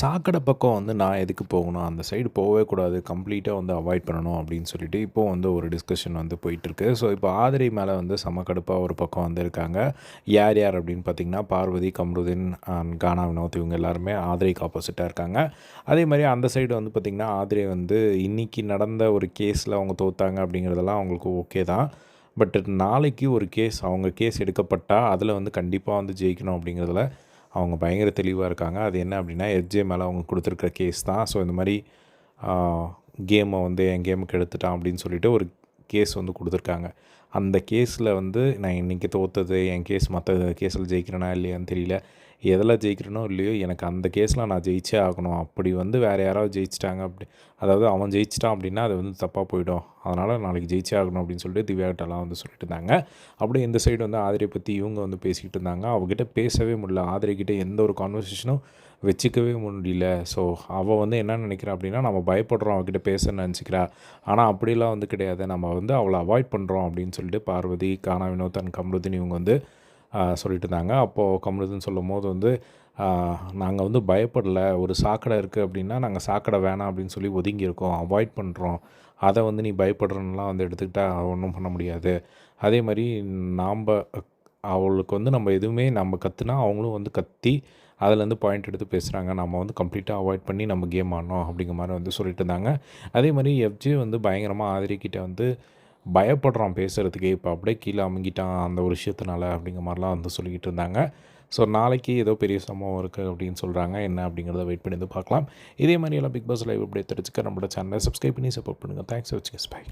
சாக்கடை பக்கம் வந்து நான் எதுக்கு போகணும்? அந்த சைடு போகவே கூடாது. கம்ப்ளீட்டாக வந்து அவாய்ட் பண்ணணும் அப்படின்னு சொல்லிட்டு இப்போ வந்து ஒரு டிஸ்கஷன் வந்து போயிட்டுருக்கு. ஸோ இப்போ ஆதிரை மேலே வந்து சமக்கடுப்பாக கடுப்பாக ஒரு பக்கம் வந்து இருக்காங்க. யார் யார் அப்படின்னு பார்த்தீங்கன்னா பார்வதி கம்ருதீன் அண்ட் கானா வினோத் இவங்க எல்லாருமே ஆதிரைக்கு ஆப்போசிட்டாக இருக்காங்க. அதே மாதிரி அந்த சைடு வந்து பார்த்திங்கன்னா ஆதிரை வந்து இன்னைக்கு நடந்த ஒரு கேஸில் அவங்க தோத்தாங்க அப்படிங்கிறதெல்லாம் அவங்களுக்கு ஓகே தான். பட் நாளைக்கு ஒரு கேஸ் அவங்க கேஸ் எடுக்கப்பட்டால் அதில் வந்து கண்டிப்பாக வந்து ஜெயிக்கணும் அப்படிங்கிறதுல அவங்க பயங்கர தெளிவாக இருக்காங்க. அது என்ன அப்படின்னா எஃப்ஜே மேலே அவங்க கொடுத்துருக்க கேஸ் தான். ஸோ இந்த மாதிரி கேமை வந்து என் கேமுக்கு எடுத்துட்டான் அப்படின்னு சொல்லிட்டு ஒரு கேஸ் வந்து கொடுத்துருக்காங்க. அந்த கேஸில் வந்து நான் இன்றைக்கி தோத்தது என் கேஸ் மற்ற கேஸில் ஜெயிக்கிறேனா இல்லையான்னு தெரியல. எதில் ஜெயிக்கிறேனோ இல்லையோ எனக்கு அந்த கேஸில் நான் ஜெயிச்சே ஆகணும். அப்படி வந்து வேறு யாராவது ஜெயிச்சிட்டாங்க அப்படி அதாவது அவன் ஜெயிச்சிட்டான் அப்படின்னா அது வந்து தப்பாக போயிடும். அதனால் நாளைக்கு ஜெயிச்சே ஆகணும் அப்படின்னு சொல்லிட்டு திவ்யாகிட்டலாம் வந்து சொல்லிட்டு இருந்தாங்க. அப்படியே இந்த சைடு வந்து ஆதிரியை பற்றி இவங்க வந்து பேசிக்கிட்டு இருந்தாங்க. அவகிட்ட பேசவே முடியல. ஆதிரிக்கிட்ட எந்த ஒரு கான்வர்சேஷனும் வச்சுக்கவே முடியல. ஸோ அவள் வந்து என்ன நினைக்கிறா அப்படின்னா நம்ம பயப்படுறோம் அவகிட்ட பேச நினச்சிக்கிறா. ஆனால் அப்படிலாம் வந்து கிடையாது. நம்ம வந்து அவளை அவாய்ட் பண்ணுறோம் அப்படின்னு சொல்லிட்டு பார்வதி கானா வினோத் அண்ட் கம்ருதீன் இவங்க வந்து சொல்லிட்டு இருந்தாங்க அப்போது கம்ருதீன் சொல்லும் போது வந்து நாங்கள் வந்து பயப்படல. ஒரு சாக்கடை இருக்குது அப்படின்னா நாங்கள் சாக்கடை வேணாம் அப்படின்னு சொல்லி ஒதுங்கியிருக்கோம். அவாய்ட் பண்ணுறோம் அதை வந்து நீ பயப்படுறன்னுலாம் வந்து எடுத்துக்கிட்டால் ஒன்றும் பண்ண முடியாது. அதே மாதிரி நாம் அவளுக்கு வந்து நம்ம எதுவுமே நம்ம கற்றுனா அவங்களும் வந்து கத்தி அதுலேருந்து பாயிண்ட் எடுத்து பேசுகிறாங்க நம்ம வந்து கம்ப்ளீட்டாக அவாய்ட் பண்ணி நம்ம கேம் ஆடணும் அப்படிங்கிற மாதிரி வந்து சொல்லிட்டு இருந்தாங்க அதே மாதிரி எஃப்ஜி வந்து பயங்கரமாக ஆதரிக்கிட்ட வந்து பயப்படுறான் பேசுகிறதுக்கே இப்போ அப்படியே கீழே அமுங்கிட்டான் அந்த ஒரு விஷயத்தினால அப்படிங்கிற மாதிரிலாம் வந்து சொல்லிக்கிட்டு இருந்தாங்க. ஸோ நாளைக்கு ஏதோ பெரிய சம்பவம் இருக்குது அப்படின்னு சொல்கிறாங்க என்ன அப்படிங்கிறத வெயிட் பண்ணி வந்து பார்க்கலாம். இதே மாதிரி எல்லாம் பிக் பாஸ் லைவ் அப்படியே தெரிஞ்சுக்க நம்மளோட சேனலை சப்ஸ்கிரைப் பண்ணி சப்போர்ட் பண்ணுங்கள் தேங்க்ஸ் வச்சுக்கஸ் ஸ்பை